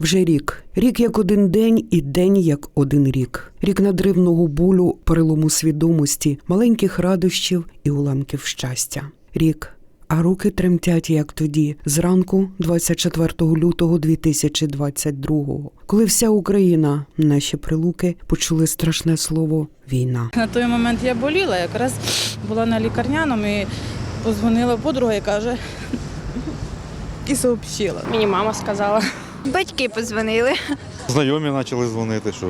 Вже рік. Рік як один день і день як один рік. Рік надривного болю, перелому свідомості, маленьких радощів і уламків щастя. Рік. А руки тремтять, як тоді, зранку, 24 лютого 2022-го, коли вся Україна, наші прилуки, почули страшне слово війна. На той момент я боліла, якраз була на лікарняному і позвонила подруга і каже, і сообщила. Мені мама сказала. Батьки подзвонили. Знайомі почали дзвонити, що,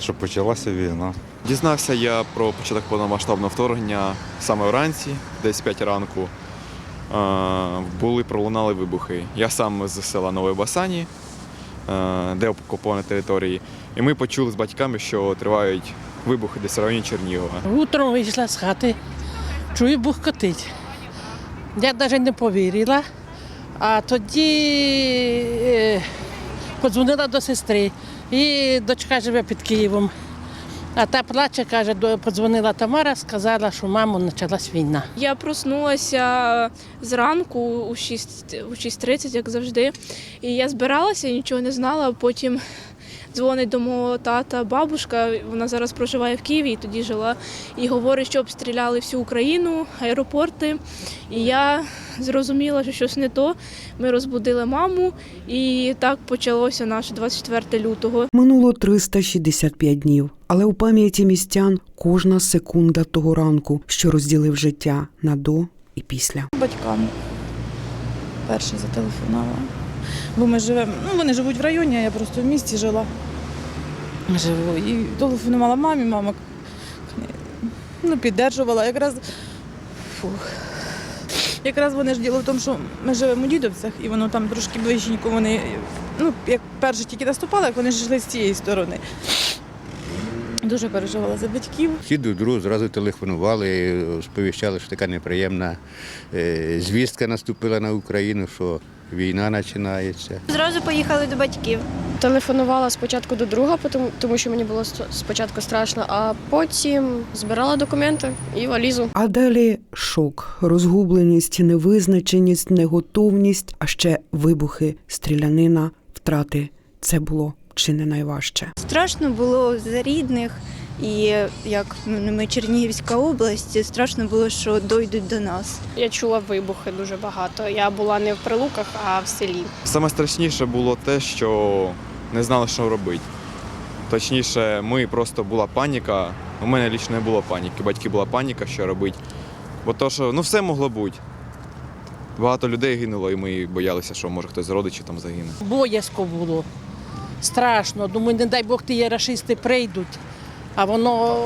що почалася війна. Дізнався я про початок повномасштабного вторгнення саме вранці, десь 5 ранку. Е, Були пролунали вибухи. Я сам з села Нової Басані, е, де окуповані території. І ми почули з батьками, що тривають вибухи десь в районі Чернігова. Утром вийшла з хати, чую, бухкотить. Я навіть не повірила. А тоді е, подзвонила до сестри. І дочка живе під Києвом. А та плаче, каже, подзвонила Тамара, сказала, що мамо, почалась війна. Я проснулася зранку у 6.30, у 6.30, як завжди. І я збиралася, нічого не знала. Потім дзвонить до мого тата бабушка. Вона зараз проживає в Києві і тоді жила. І говорить, що обстріляли всю Україну, аеропорти. І я зрозуміла, що щось не то. Ми розбудили маму, і так почалося наше 24 лютого. Минуло 365 днів, але у пам'яті містян кожна секунда того ранку, що розділив життя на до і після. Батькам перше зателефонувала. Бо ми живемо, ну вони живуть в районі, а я просто в місті жила. Живу. І телефонувала мамі, мама ну, піддержувала. Якраз, фух. Якраз вони ж діло в тому, що ми живемо у дідовцях, і воно там трошки ближченько. Вони, ну, як перші тільки наступали, як вони ж йшли з цієї сторони. Дуже переживала за батьків. Всі до другу зразу телефонували, сповіщали, що така неприємна е, звістка наступила на Україну, що війна починається. Зразу поїхали до батьків. Телефонувала спочатку до друга, тому- тому що мені було спочатку страшно, а потім збирала документи і валізу. А далі шок, розгубленість, невизначеність, неготовність, а ще вибухи, стрілянина, втрати. Це було чи не найважче. Страшно було за рідних, і як ну, ми Чернігівська область, страшно було, що дойдуть до нас. Я чула вибухи дуже багато. Я була не в прилуках, а в селі. Саме страшніше було те, що не знали, що робити. Точніше, ми просто була паніка. У мене лічно не було паніки. Батьки була паніка, що робити. Бо то, що ну все могло бути. Багато людей гинуло, і ми боялися, що може хтось з родичів там загине. Боязко було. Страшно. Думаю, не дай Бог ті ярашисти прийдуть. А воно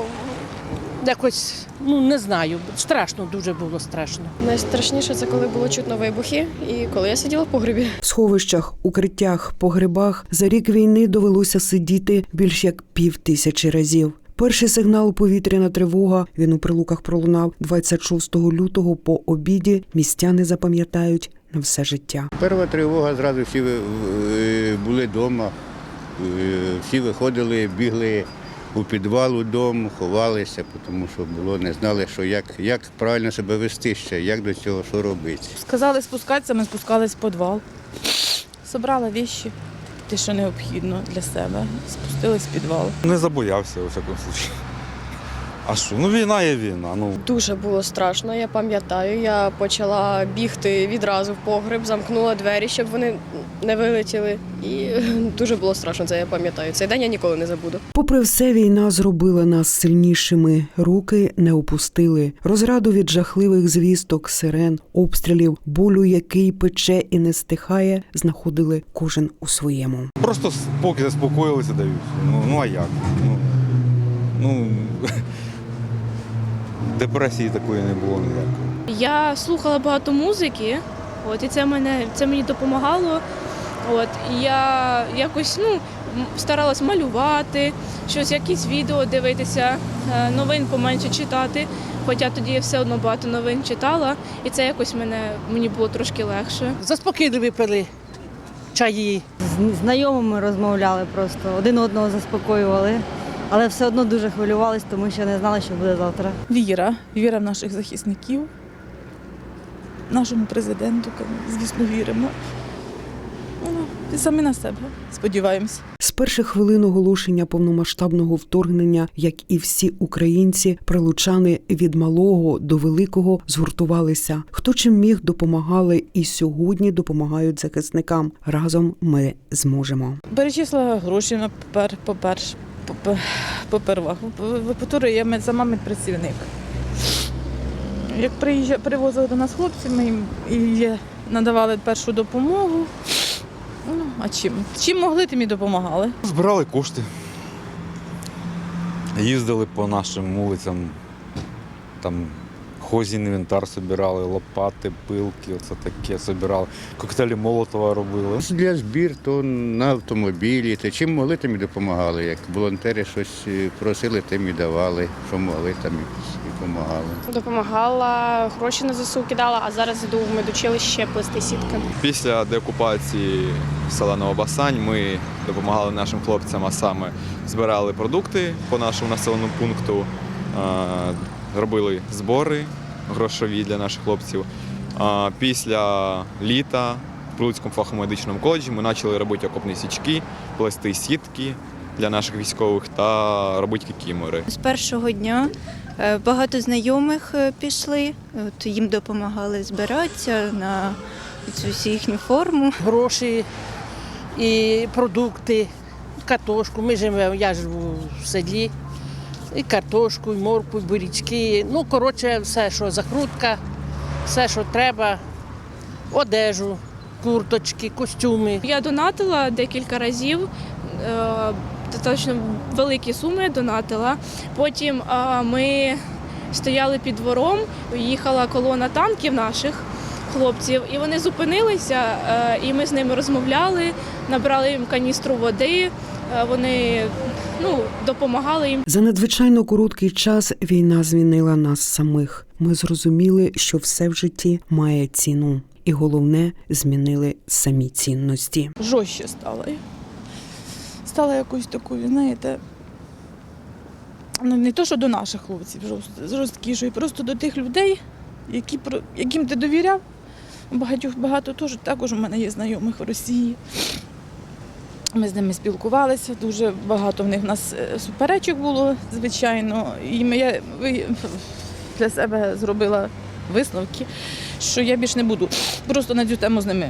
якось, ну не знаю, страшно, дуже було страшно. Найстрашніше це коли було чутно вибухи, і коли я сиділа в погребі. В сховищах, укриттях, погребах за рік війни довелося сидіти більш як пів тисячі разів. Перший сигнал повітряна тривога. Він у прилуках пролунав 26 лютого по обіді. Містяни запам'ятають на все життя. Перша тривога, зразу всі ви- е, були вдома, всі виходили, бігли у підвал у дом, ховалися, тому що було, не знали, що як, як правильно себе вести ще, як до цього, що робити. Сказали спускатися, ми спускались в підвал. Собрала віші, те, що необхідно для себе. Спустились в підвал. Не забоявся у всякому випадку. А що? Ну війна є війна. Ну, Дуже було страшно, я пам'ятаю. Я почала бігти відразу в погреб, замкнула двері, щоб вони не вилетіли. І дуже було страшно, це я пам'ятаю. Цей день я ніколи не забуду. Попри все, війна зробила нас сильнішими. Руки не опустили. Розраду від жахливих звісток, сирен, обстрілів, болю, який пече і не стихає, знаходили кожен у своєму. просто поки заспокоїлися дають. Ну, ну а як? Ну, ну депресії такої не було ніякої. Я слухала багато музики, от, і це, мене, це мені допомагало. От, і я якось ну, старалась малювати, щось, якісь відео дивитися, е, новин поменше читати. Хоча тоді я все одно багато новин читала, і це якось мене, мені було трошки легше. Заспокійливі пили чаї. З знайомими розмовляли просто, один одного заспокоювали, але все одно дуже хвилювались, тому що не знали, що буде завтра. Віра, віра в наших захисників, нашому президенту, звісно, віримо. Ну, і самі на себе сподіваємося. З перших хвилин оголошення повномасштабного вторгнення, як і всі українці, прилучани від малого до великого згуртувалися. Хто чим міг допомагали і сьогодні допомагають захисникам. Разом ми зможемо. Перечислила гроші на пер, поперш, попер, попервах. Випотури я за мами працівник. Як привозили до нас хлопці, ми їм і надавали першу допомогу. Ну, а чим? Чим могли, тим і допомагали. Збирали кошти. Їздили по нашим вулицям, там хозінвентар збирали, лопати, пилки, оце таке збирали. Коктейлі Молотова робили. Для збір то на автомобілі, то чим могли, тим і допомагали. Як волонтери щось е, просили, тим і давали, що могли, там і допомагали. Допомагала, гроші на ЗСУ кидала, а зараз іду в медучилище плести сітки. Після деокупації села Новобасань ми допомагали нашим хлопцям, а саме збирали продукти по нашому населеному пункту, е, робили збори грошові для наших хлопців. Після літа в Прилуцькому фаховому медичному коледжі ми почали робити окопні січки, плести сітки для наших військових та робити кікімори. З першого дня е, багато знайомих е, пішли, от їм допомагали збиратися на цю їхню форму. Гроші і продукти, картошку. Ми живемо, я живу в селі. І картошку, і моркву, і бурячки. Ну, коротше, все, що закрутка, все, що треба, одежу, курточки, костюми. Я донатила декілька разів. е, Достатньо великі суми донатила. Потім е, ми стояли під двором, їхала колона танків наших хлопців, і вони зупинилися, е, і ми з ними розмовляли, набрали їм каністру води. е, Вони ну, допомагали їм. За надзвичайно короткий час війна змінила нас самих. Ми зрозуміли, що все в житті має ціну, і головне змінили самі цінності. Жорстче стала. я. Стала якось такою, знаєте, ну не то, що до наших хлопців жорст- жорсткішою, просто до тих людей, які, яким ти довіряв. Багатьох багато теж також у мене є знайомих в Росії. Ми з ними спілкувалися, дуже багато в них в нас е, суперечок було, звичайно. І ми- я для себе зробила висновки, що я більш не буду просто на цю тему з ними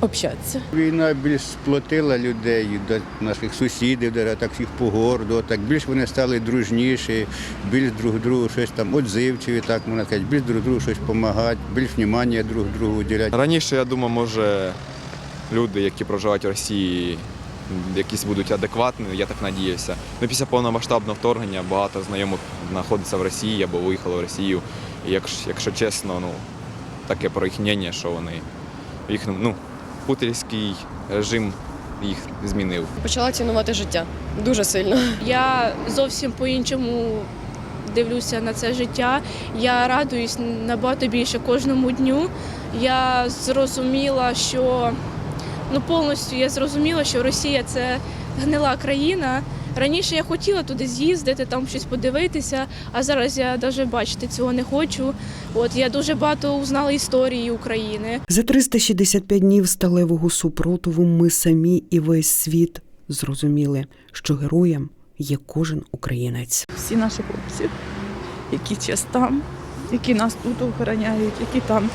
общатися. Війна більш сплотила людей до наших сусідів, де так всіх по городу, так більш вони стали дружніші, більш друг другу щось там отзивчиві, так можна сказати, більш друг другу щось допомагати, більш внимання друг другу уділяти. Раніше, я думаю, може люди, які проживають в Росії, якісь будуть адекватні, я так надіюся. Ну, після повномасштабного вторгнення багато знайомих знаходиться в Росії або виїхали в Росію. І якщо, якщо чесно, ну таке про їх що вони їх ну, путінський режим їх змінив. Почала цінувати життя дуже сильно. Я зовсім по-іншому дивлюся на це життя. Я радуюсь набагато більше кожному дню. Я зрозуміла, що ну повністю я зрозуміла, що Росія це гнила країна. Раніше я хотіла туди з'їздити, там щось подивитися, а зараз я навіть бачити цього не хочу. От я дуже багато узнала історії України. За 365 днів сталевого супротиву ми самі і весь світ зрозуміли, що героєм є кожен українець. всі наші хлопці, які зараз там, які нас тут охороняють, які там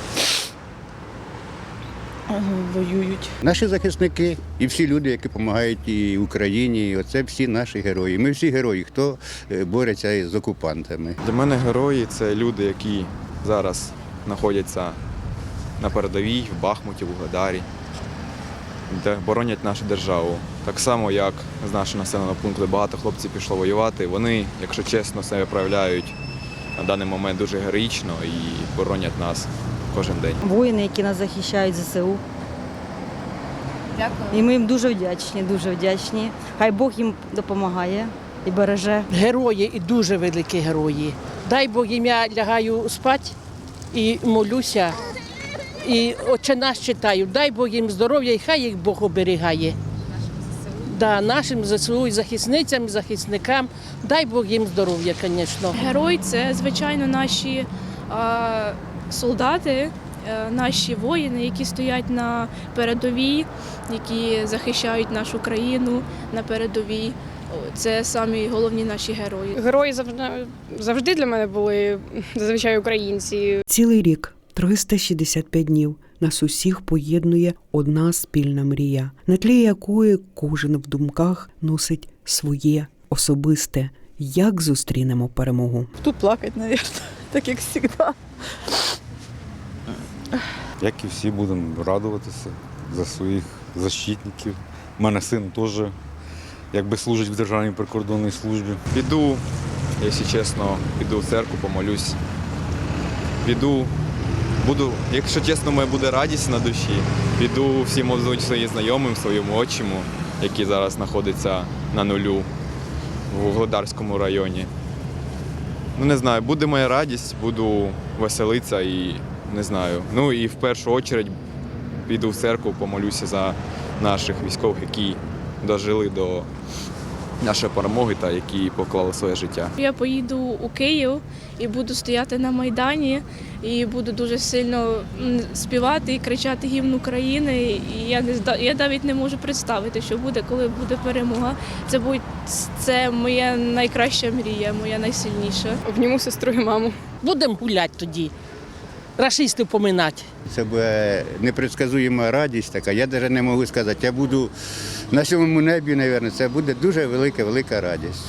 воюють. Наші захисники і всі люди, які допомагають і Україні, і оце всі наші герої. Ми всі герої, хто е, бореться з окупантами. Для мене герої це люди, які зараз знаходяться на передовій, в Бахмуті, в Угодарі, де боронять нашу державу. Так само, як з нашого населеного пункту багато хлопців пішло воювати. Вони, якщо чесно, себе проявляють на даний момент дуже героїчно і боронять нас кожен день. Воїни, які нас захищають ЗСУ. Дякую. І ми їм дуже вдячні, дуже вдячні. Хай Бог їм допомагає і береже. Герої і дуже великі герої. Дай Бог їм я лягаю спати і молюся. І отче наш читаю. Дай Бог їм здоров'я і хай їх Бог оберігає. Да, нашим ЗСУ і захисницям, і захисникам. Дай Бог їм здоров'я, звісно. Герой це, звичайно, наші солдати, е, наші воїни, які стоять на передовій, які захищають нашу країну на передовій. Це самі головні наші герої. Герої завжди, завжди для мене були зазвичай українці. Цілий рік 365 днів нас усіх поєднує одна спільна мрія, на тлі якої кожен в думках носить своє особисте. Як зустрінемо перемогу? Тут плакати, мабуть, так як завжди. Як і всі будемо радуватися за своїх защитників. У мене син теж якби служить в Державній прикордонній службі. Піду, якщо чесно, піду в церкву, помолюсь. Піду, буду, якщо чесно, моя буде радість на душі. Піду всім обзвоню своїм знайомим, своєму отчиму, який зараз знаходиться на нулю в Угледарському районі. Ну, не знаю, буде моя радість, буду веселитися і не знаю. Ну і в першу чергу піду в церкву, помолюся за наших військових, які дожили до нашої перемоги та які поклали своє життя. Я поїду у Київ і буду стояти на Майдані, і буду дуже сильно співати і кричати гімн України. І я не я навіть не можу представити, що буде, коли буде перемога. Це буде це моя найкраща мрія, моя найсильніша. Обніму сестру і маму. Будемо гуляти тоді, рашистів поминати. Це буде непредсказуєма радість така. Я навіть не можу сказати. Я буду на сьомому небі, мабуть, це буде дуже велика, велика радість.